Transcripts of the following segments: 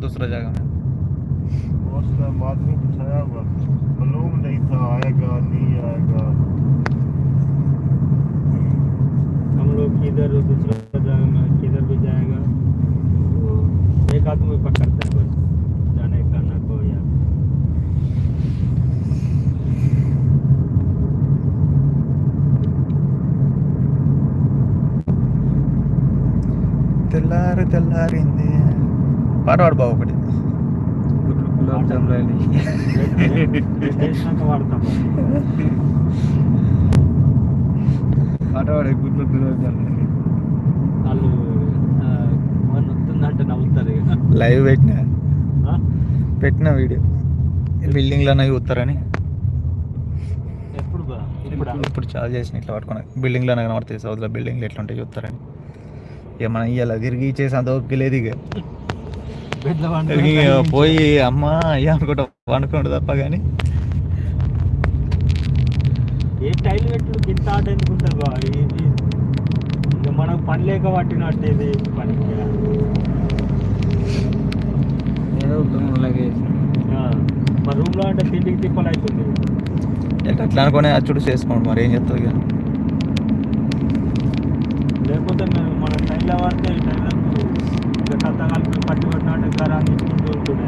दूसरा जगह में बहुत सा बाथरूम छाया हुआ मालूम नहीं था आएगा नहीं आएगा हम लोग किधर दूसरा जगह में किधर भी जाएगा वो एक आदमी पकड़ता है बस जाने का ना को या తెల్లారి తెల్లారింది పాట పాడు బాబు ఒకటి. పాట పాడే గుడ్లు గులాబ్ జామ్ రాయలి వాళ్ళు వస్తుందంటే నవ్వుతారు లైవ్ పెట్టిన? పెట్టిన వీడియో. బిల్డింగ్లోనే చూస్తారని. ఎప్పుడు ఇప్పుడు? చాలా చేసిన ఇట్లా పట్టుకున్నా. బిల్డింగ్లోనే కనబడతాయి. సౌత్లో బిల్డింగ్లు ఎట్లా ఉంటాయి చూస్తారని. ఇక మనం ఇవాళ తిరిగి చేసి అంత ఓపిక లేదు ఇక. పోయి అమ్మ అయ్యా అనుకుంటా అనుకుంటా తప్ప కానీ. ఏ టైం పెట్టుడు గింత ఆట ఇది ఇక మనకు పని లేక పట్టినట్టు ఇది పని ఏదో మా రూమ్లో అంటే తిండికి తిప్పలు అవుతుంది. ఎట్లా అట్లా అనుకునే అచ్చుడు చేసుకోండి మరి ఏం చెప్తావు ఇక? లేకపోతే మేము మన టైంలో పడితే ఈ టైంలకు ఇక కథ కలిపి పట్టి పట్టినట్టు గరాన్ని ఇచ్చుకుంటూ ఉంటుండే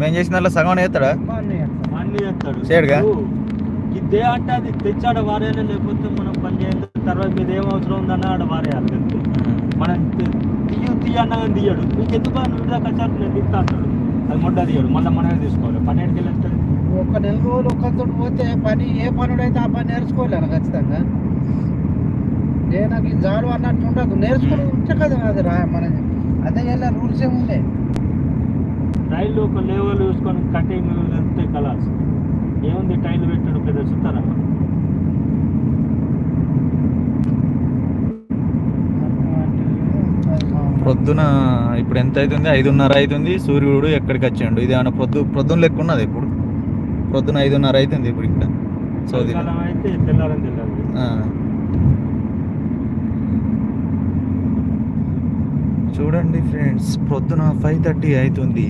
మేము చేసిన దాంట్లో సగం చేస్తా. అన్ని చేస్తాడు. చేయడుగా? ఇదే అంటే అది తెచ్చాడ వారేనా? లేకపోతే మనం పని చేయాలి తర్వాత మీద ఏం అవసరం ఉందన్న ఆడ వారేయాలి అంతే. మనం తీయు తీయ అన్నా కానీ తీయడు. మీకు ఎందుకు నువ్వు దాకా వచ్చాక నేను తీస్తా అంటాడు. అది మొడ్డ తీయడు. మళ్ళీ మనమే తీసుకోవాలి. పని ఎక్కడికి వెళ్ళేస్తాడు? నువ్వు ఒక నెల రోజులు ఒక్కరితో పోతే పని ఏ పనుడైతే ఆ పని నేర్చుకోలేను ఖచ్చితంగా. నాకు ఈ జాడు అన్నట్టు ఉండదు. నేర్చుకుని ఉంటే కదా అది రా మన అదే రూల్స్ ఏముండే టైల్ ఒక లెవెల్ చూసుకొని కటింగ్ వెళ్తే కలాస్ ఏముంది టైల్ పెట్టాడు పెద్ద చూస్తారా ప్రొద్దున ఇప్పుడు ఎంత అవుతుంది ఐదున్నర అవుతుంది సూర్యుడు ఎక్కడికి వచ్చాడు? ఇది ఏమైనా ప్రొద్దు ప్రొద్దున లెక్క ఉన్నది ఇప్పుడు? ప్రొద్దున ఐదున్నర అవుతుంది ఇప్పుడు ఇక్కడ. అయితే చూడండి ఫ్రెండ్స్ ప్రొద్దున ఫైవ్ థర్టీ అవుతుంది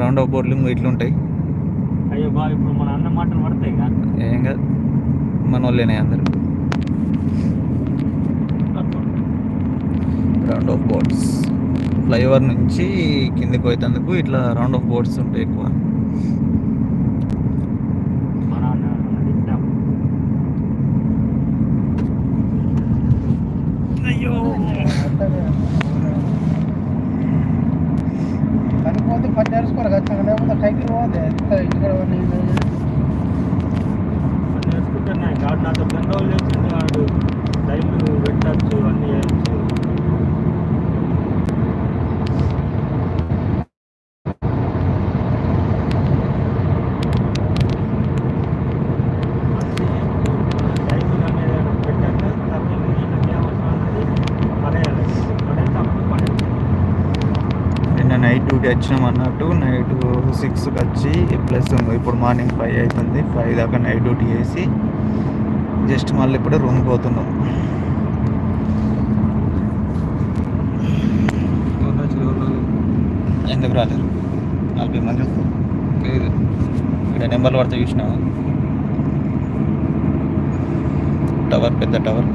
రౌండ్ ఆఫ్ బోర్డులు ఇంకో ఇట్లుంటాయి. అయ్యో బా ఇప్పుడు మన అన్న మాటలు పడతాయి ఏం కాదు మన వాళ్ళేనే అందరు. రౌండ్ ఆఫ్ బోర్డ్స్ ఫ్లైఓవర్ నుంచి కిందకి పోయేందుకు ఇట్లా రౌండ్ ఆఫ్ బోర్డ్స్ ఉంటాయి ఎక్కువ మన అన్న అన్నది ఇద్దాం. అయ్యో పనిపోతే పని నేర్చుకోవాలి ఖచ్చితంగా లేకపోతే కైకి పోతే ఎంత ఇక్కడ పని నేర్చుకుంటే నా గాడు నాతో రెండు రోజులు వేసింది వాడు టైంలు పెట్టచ్చు అన్నీ చేయొచ్చు టైంలు అనేది పెట్టాక తర్వాత వీళ్ళకి ఏమవసరం అన్నది పడేయాలి పడేస్తే అప్పుడు పని నిన్న నైట్ డ్యూటీ వచ్చినాం అన్నట్టు నైట్ సిక్స్కి వచ్చి ప్లస్ ఇప్పుడు మార్నింగ్ ఫైవ్ అవుతుంది ఫైవ్ దాకా నైట్ డ్యూటీ చేసి జస్ట్ మళ్ళీ ఇప్పుడు రూమ్కి పోతున్నాం. ఎందుకు రాలేరు నలభై మంది లేదు. ఇక్కడ నెంబర్లు పడితే చూసినావా? టవర్ పెద్ద టవర్.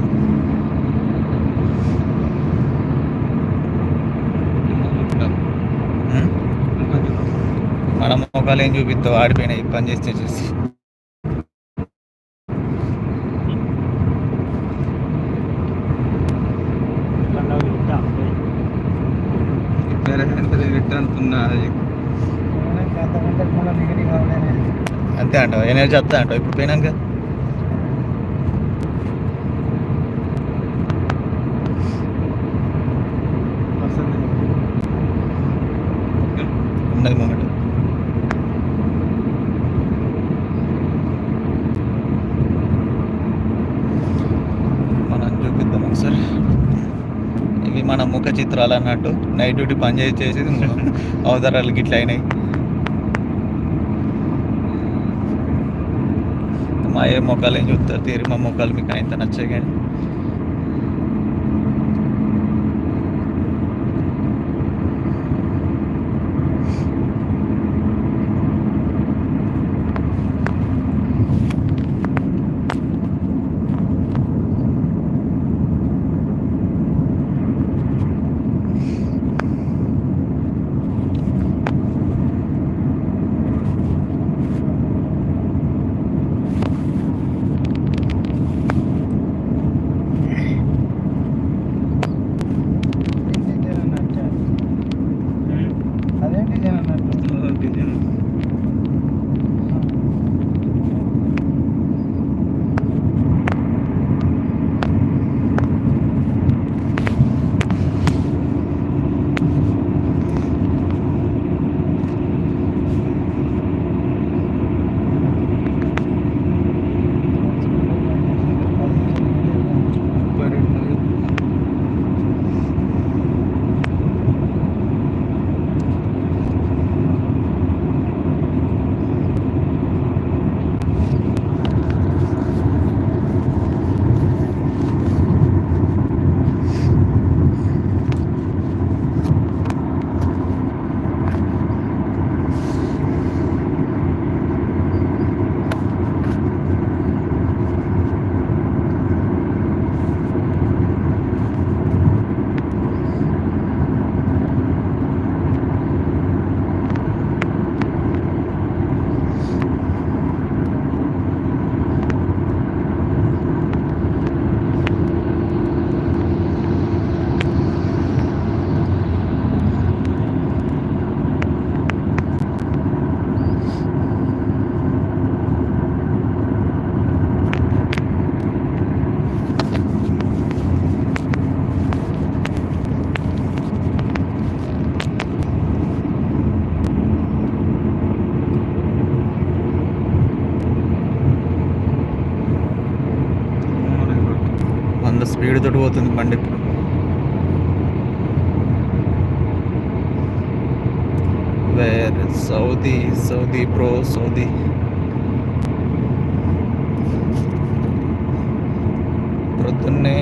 మొఖాలు ఏం చూపిస్తావు ఆడిపోయినాయి పని చేస్తే చూసి. అంతే అంటావు ఎనర్జీ చెప్తా అంట ఇప్పుడు పోయినాక. ఉన్నది మొమెంట్. ముఖ చిత్రాలు అన్నట్టు నైట్ డ్యూటీ పని చేసి చేసి అవతారాలు గిట్ల అయినాయి. మా ఏ మొక్కలు ఏం చూస్తారు? తీరి మా మొక్కలు మీకు అయితే నచ్చాయి కానీ? స్పీడ్ బండి ఇప్పుడు. Where Saudi Saudi pro Saudi ప్రొద్దున్నే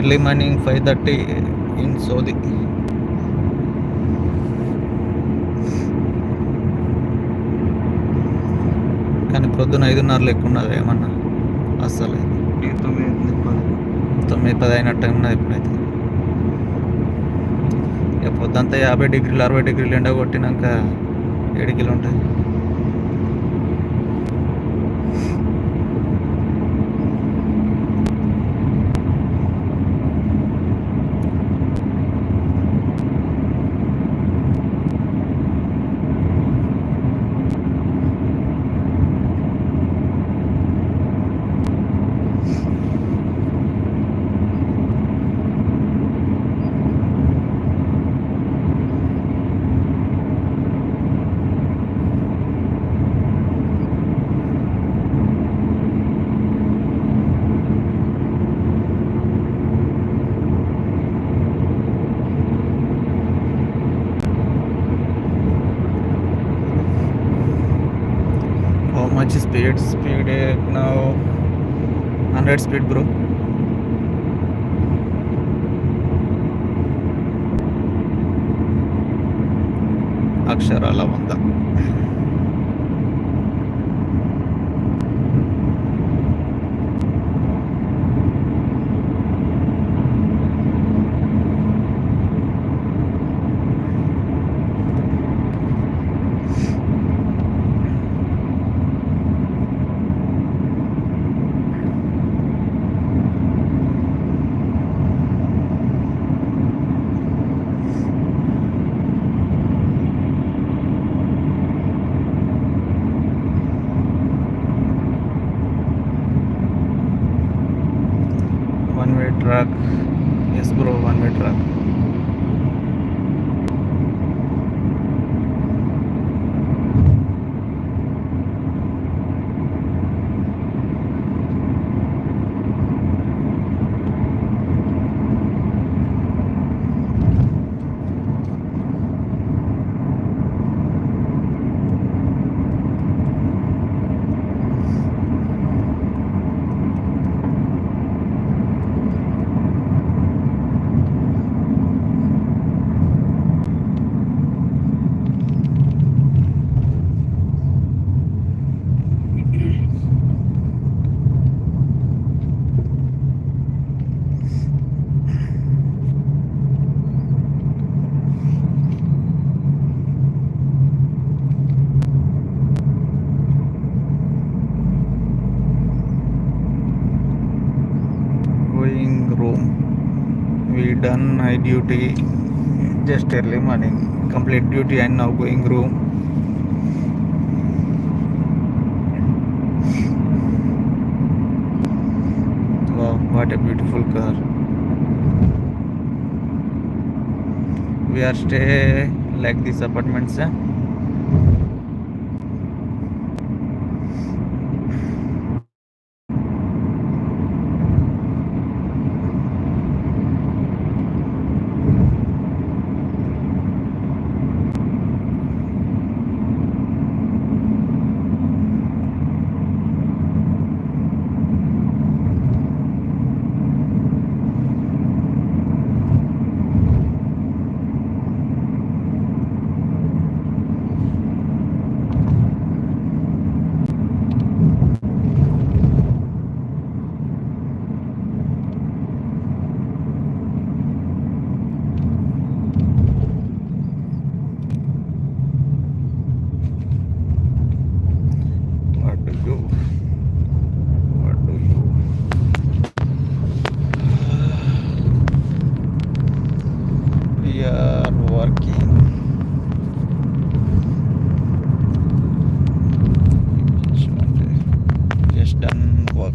early morning five thirty in Saudi కానీ ప్రొద్దున ఐదున్నర లెక్క ఉన్నది ఏమన్నా? అస్సలు తొమ్మిది పది పదిహేను టైం ఉన్నది ఇప్పుడైతే. ఇక పొద్దంతా యాభై డిగ్రీలు అరవై డిగ్రీలు ఎండ కొట్టినాక ఏడు కిలో ఉంటుంది 8 speed now 100 speed bro అక్షరాల వంద done my duty. Just early morning. Complete duty and now going room. Wow what a beautiful car. We are stay like this apartments eh?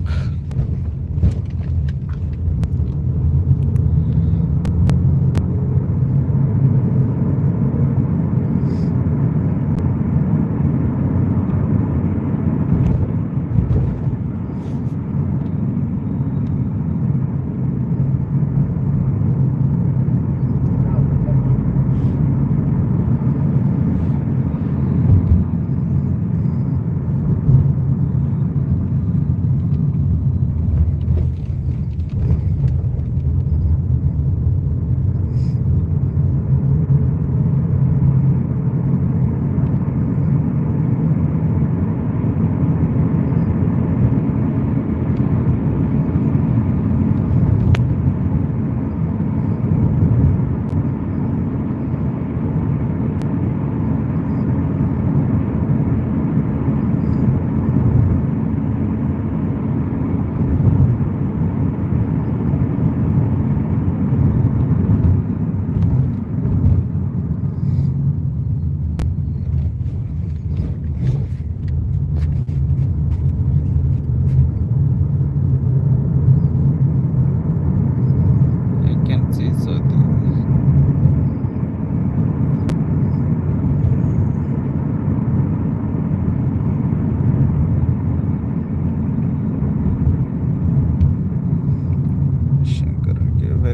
up.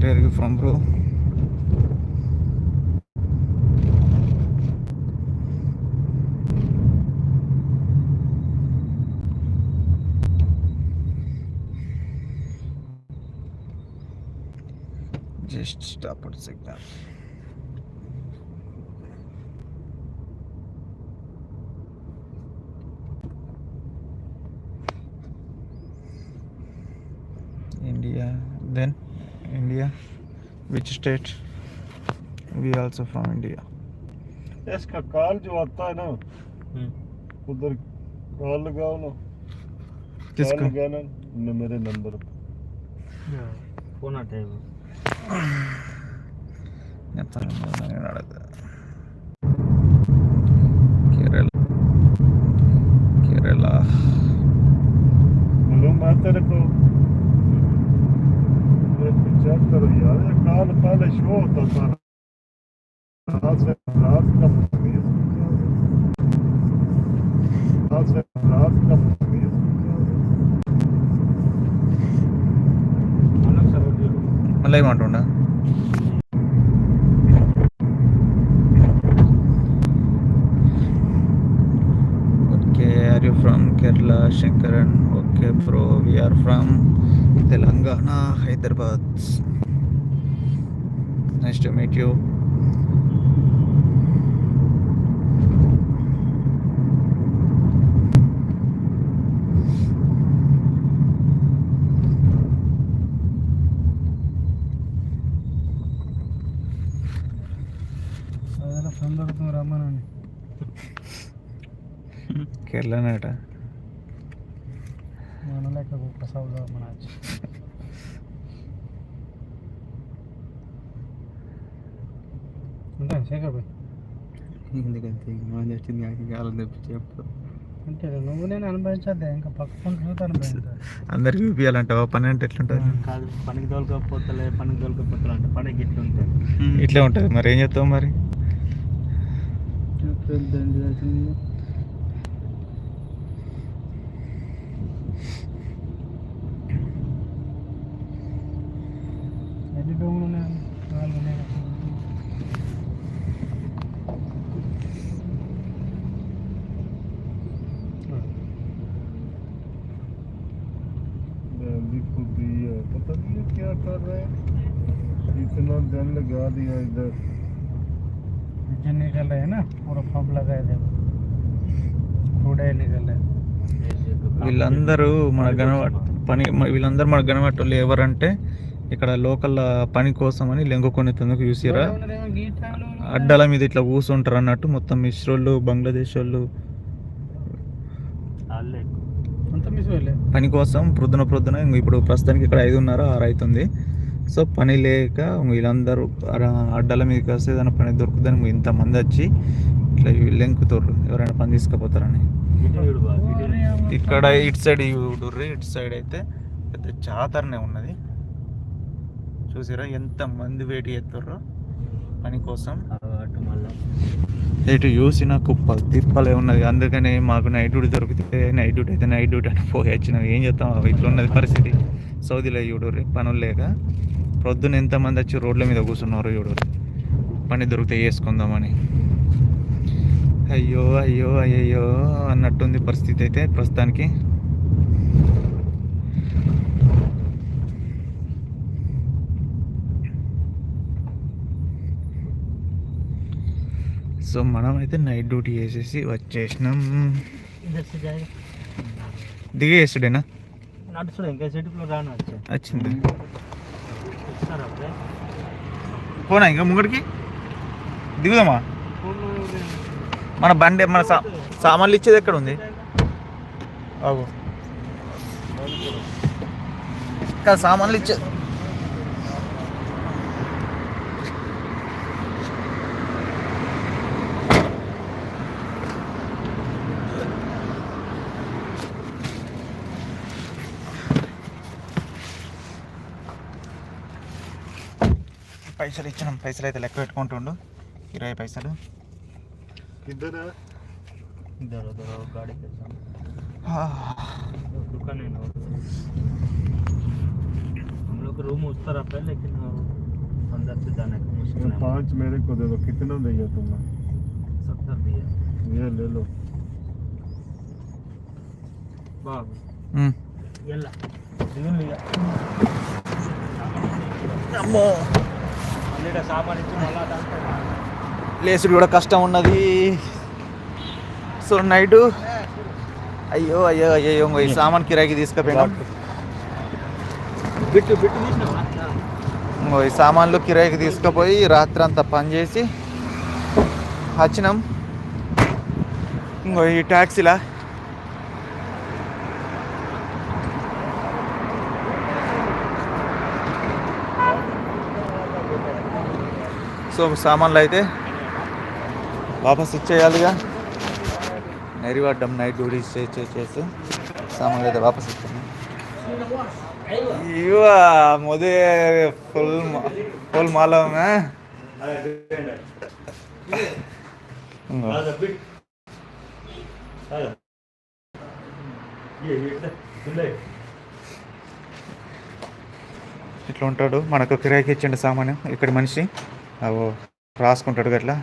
Where are you from, bro? Just stop at signal. India, which state we also from india इसका call जो आता है ना उधर call लगाओ ना किसका लगाना न मेरे नंबर पर फ़ोन आते हैं എത്ര നടക്കുക കേരള കേരള മാത്തരക്കോ ano está na chuva, okay are you from Kerala Shankaran okay bro we are from Telangana Hyderabad nice to meet you. കേരളനാട്ടാ മണലൊക്കെ പ്രസവ മണാച്ചു శేఖర్ భాయ్ ఎందుకంటే మనం వచ్చింది తెప్పించి చెప్తాం అంటే నువ్వు నేను అనుభవించద్దే ఇంకా పక్క పనులు అనుభవించాలి అందరికి చూపించాలంటావా పని అంటే ఎట్లుంటుంది? కాదు పనికి తోలుకపోతలే పనికి తోలుకపోతలే అంటే పనికి ఇట్లా ఉంటుంది ఇట్లా ఉంటుంది మరి ఏం చేస్తావు మరి? ఎన్ని డోములు ఉన్నాయి నాలుగు ఉన్నాయి? पता नहीं ये क्या कर रहे हैं इतना जन लगा दिया इधर इंजन निकल रहे हैं ना पूरा पंप लगा है देखो कूड़े निकल रहे हैं వీళ్ళందరూ మన గనవట్ పని మ- వీళ్ళందరూ మన గనవట్టలు ఎవరంటే ఇక్కడ లోకల్ పని కోసం అని లెంగుకొని తొందరకు చూసిరా ఉన్నారేమో ఈ టైంలో అడ్డాల మీద ఇట్లా కూర్చుంటారు అన్నట్టు మొత్తం ఇస్రోళ్ళు బంగ్లాదేశ్ వాళ్ళు పని కోసం ప్రొద్దున ప్రొద్దున ఇప్పుడు ప్రస్తుతానికి ఇక్కడ ఐదున్నర ఆరు అవుతుంది సో పని లేక వీళ్ళందరూ అడ్డల అడ్డాల మీదకి వస్తే ఏదైనా పని దొరుకుతుందని ఇంతమంది వచ్చి ఇట్లా లెంకుతారు ఎవరైనా పని తీసుకుపోతారని. ఇక్కడ ఇటు సైడ్ చూడుర్రి ఇటు సైడ్ అయితే పెద్ద చాతరనే ఉన్నది. చూసారా ఎంత మంది వెయిట్ చేస్తారో పని కోసం. అటు మళ్ళా. ఇటు చూసిన కుప్పలు తిప్పలే ఉన్నది. అందుకని మాకు నైట్ డ్యూటీ దొరికితే నైట్ డ్యూటీ అయితే నైట్ డ్యూటీ అని పోయి వచ్చినాం. ఏం చేస్తాం? ఇట్లా ఉన్నది పరిస్థితి. సౌదీలో చూడుర్రి పనులు లేక. ప్రొద్దున ఎంతమంది వచ్చి రోడ్ల మీద కూర్చున్నారు చూడుర్రి పని దొరికితే చేసుకుందామని. అయ్యో అయ్యో అయ్యయ్యో అన్నట్టుంది పరిస్థితి అయితే ప్రస్తుతానికి. సో మనం అయితే నైట్ డ్యూటీ చేసేసి వచ్చేసినాం. ఇద్దరు సిద్ధాయి. దిగే yesterday నడుచుడు ఇంకా సెటిప్లో రాను వచ్చా. వచ్చింది. పోనా ఇంకా ముంగడికి? దిగుదామా? మన బండి మన సా సామాన్లు ఇచ్చేది ఎక్కడ ఉంది? ఇంకా సామాన్లు ఇచ్చే పైసలు ఇచ్చినాం పైసలు అయితే లెక్క పెట్టుకుంటుండు ఇరవై పైసలు ఇద్దరు ఇద్దరు గాడి हम लोग रूम उस तरफ है लेकिन अंदर से जाने का मुश्किल है पाँच मेरे को दे दो कितना देंगे तुम सत्तर दिए ये ले लो बाबू ये ला लिया अम्मा లేసుడు కూడా కష్టం ఉన్నది. So night. అయ్యో అయ్యో అయ్యో ఈ సామాన్ కిరాయికి తీసుకుపోయినా. ఈ సామాన్లు కిరాయికి తీసుకుపోయి రాత్రి అంతా పనిచేసి వచ్చినాం. ఇంకో ఈ ట్యాక్సీలా సో సామాన్లు అయితే వాపస్ ఇచ్చేయాలిగా. నైరివాడ్డం నైట్ డ్యూటీ చేసి సామాన్లు అయితే వాపస్ ఇచ్చాము. మొదే ఫుల్ ఫుల్ మాలమే ఇట్లా ఉంటాడు? మనకు కిరాయికి ఇచ్చండి సామాన్యం ఇక్కడ మనిషి. అవో రాసుకుంటాడు గట్లా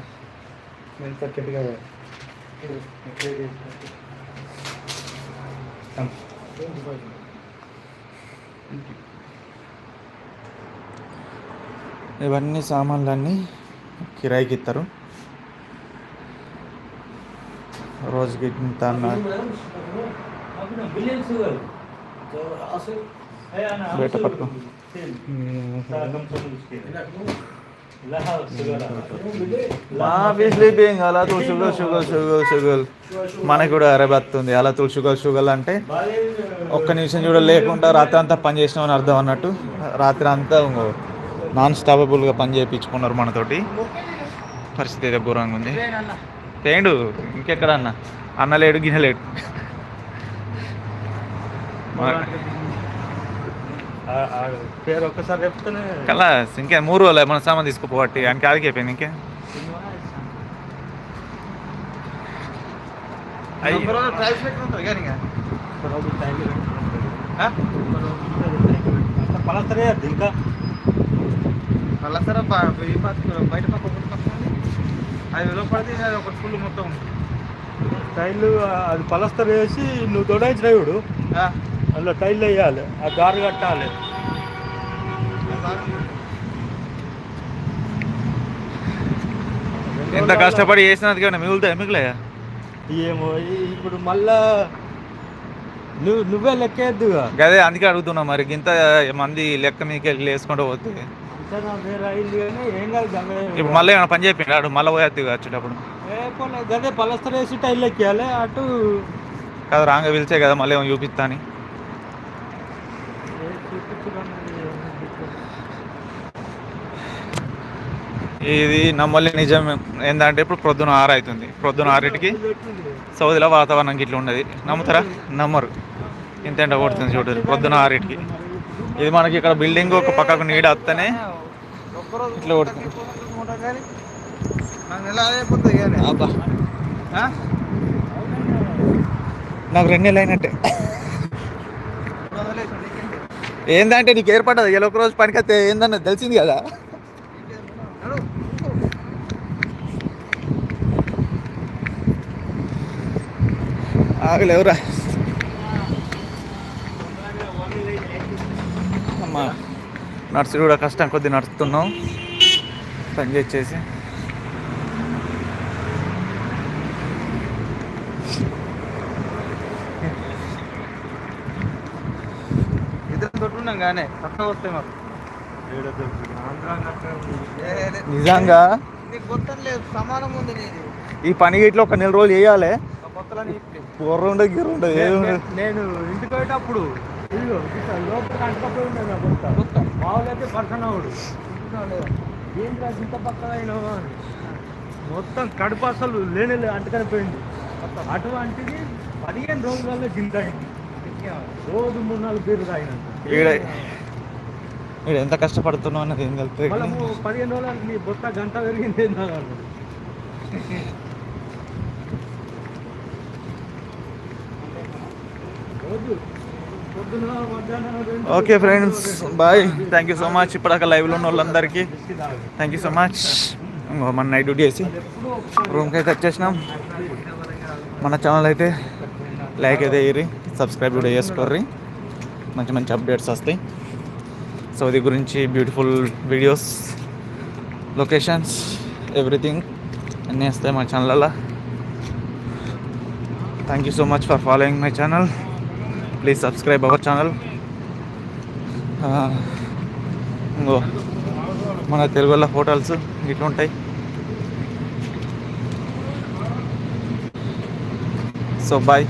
ఇవన్నీ సామాన్లన్నీ కిరాయికి ఇస్తారు. రోజుకి ఇంత బయట పట్టుకో. ఆబ్వియస్లీ బీయింగ్ అలా తులసిగల్ షుగల్ షుగల్ షుగల్ మనకి కూడా అరబత్తుంది అలా తులసిగల్ షుగల్ అంటే ఒక్క నిమిషం చూడ లేకుండా రాత్రి అంతా పని చేసినామని అర్థం అన్నట్టు. రాత్రి అంతా నాన్ స్టాపబుల్గా పని చేయించుకున్నారు మనతోటి. పరిస్థితి అయితే ఘోరంగా ఉంది. తేండు ఇంకెక్కడ అన్న అన్న లేడు గిన్నె లేడు. పేరు ఒక్కసారి చెప్తేనే. కల్లా ఇంకే మూడు రోజులు మన సామాన్ తీసుకుపోవట్టి ఆయనకి ఆదికి అయిపోయింది ఇంకే? పలసరే ఇంకా. మళ్ళా సరే బ- ఈ పక్క బయట పక్క. అది వెలువపడితే ఒక ఫుల్ మొత్తం. టైర్లు అది పలస్తర్ వేసి నువ్వు తొడాయించిన చూడు. ఆ, అందులో టైర్లు వేయాలి ఆ దారి కట్టాలి. ఎంత కష్టపడి చేసినందుకు ఏమైనా మిగులుతాయి? మిగులయా? ఏమో ఇప్పుడు మళ్ళా నువ్వు నువ్వే లెక్కేద్దుగా గదే అందుకే అడుగుతున్నా మరి. ఇంత మంది లెక్క మీదకి వెళ్ళి వేసుకుంటూ పోతే. ఇప్పుడు మళ్ళీ ఏమైనా పని చెప్పిండు మళ్ళీ పోయేది వచ్చేటప్పుడు. గదే పలస్తర్ వేసి టైర్లు ఎక్కేయాలి అటు కదా రాంగ పిలిచే కదా మళ్ళీ ఏమో చూపిస్తా అని ఏ చూపించుకోండి, ఏం ఇది నమ్మల్ని నిజం ఏంటంటే ఇప్పుడు ప్రొద్దున ఆరు అవుతుంది. ప్రొద్దున ఆరింటికి. సౌదీలో వాతావరణం ఇట్లా ఉన్నది. నమ్ముతారా? నమ్మరు. ఇంత ఎండ కొడుతుంది చూడు ప్రొద్దున ఆరింటికి. ఇది మనకి ఇక్కడ బిల్డింగ్ ఒక పక్కకు నీడ వస్తేనే ఇట్లా కొడుతుంది. నాకు రెండు నెలలు అయినట్టే? ఏందంటే నీకు ఏర్పడ్డది? ఒక రోజు పనికైతే ఏందన్న తెలిసింది కదా? ఆగలేవురా. అమ్మా నడుచుడు కూడా కష్టం కొద్ది నడుస్తున్నాం పని చేసేసి. నిజంగా? ఈ పని ఇట్లా ఒక నెల రోజులు వేయాలి కూర ఉండదు గిర్ర ఉండదు ఏది ఉండదు నే- నేను ఇంటికి పోయేటప్పుడు ఇదిగో ఇట్లా లోపల అంటకపోయి ఉండేది కొత్త. మామూలైతే పర్సన్ అవుడు లేదా? ఏంద్రా ఇంత పక్కన మొత్తం కడుపు అసలు లేని అంటకని పోయింది. అటువంటిది పదిహేను రోజులలో అయింది రోజు మూడు నాలుగు పేరు తాగినంత ఈడ ఎంత కష్టపడుతున్నావు అన్నది ఏం తెలుస్తుంది పదిహేను రోజులు నీ బొత్త గంట పెరిగింది ఏంటన్నా రోజు పొద్దున మధ్యాహ్నం రెండు okay friends bye thank you so much ఇప్పటిదాకా లైవ్లో ఉన్న వాళ్ళందరికీ థ్యాంక్ యూ సో మచ్ మన నైట్ డ్యూటీ చేసి రూమ్కి అయితే వచ్చేసినాం. మన ఛానల్ అయితే లైక్ అయితే వేయరి సబ్స్క్రైబ్ కూడా చేసుకోర్రి. మంచి మంచి అప్డేట్స్ వస్తాయి. సౌదీ గురించి బ్యూటిఫుల్ వీడియోస్ లొకేషన్స్ ఎవ్రీథింగ్ అన్నీ వస్తాయి మా ఛానల్లో thank you so much for following my channel please subscribe our channel. ఇంకో మన తెలుగు వాళ్ళ హోటల్స్ ఇట్లా ఉంటాయి సో బాయ్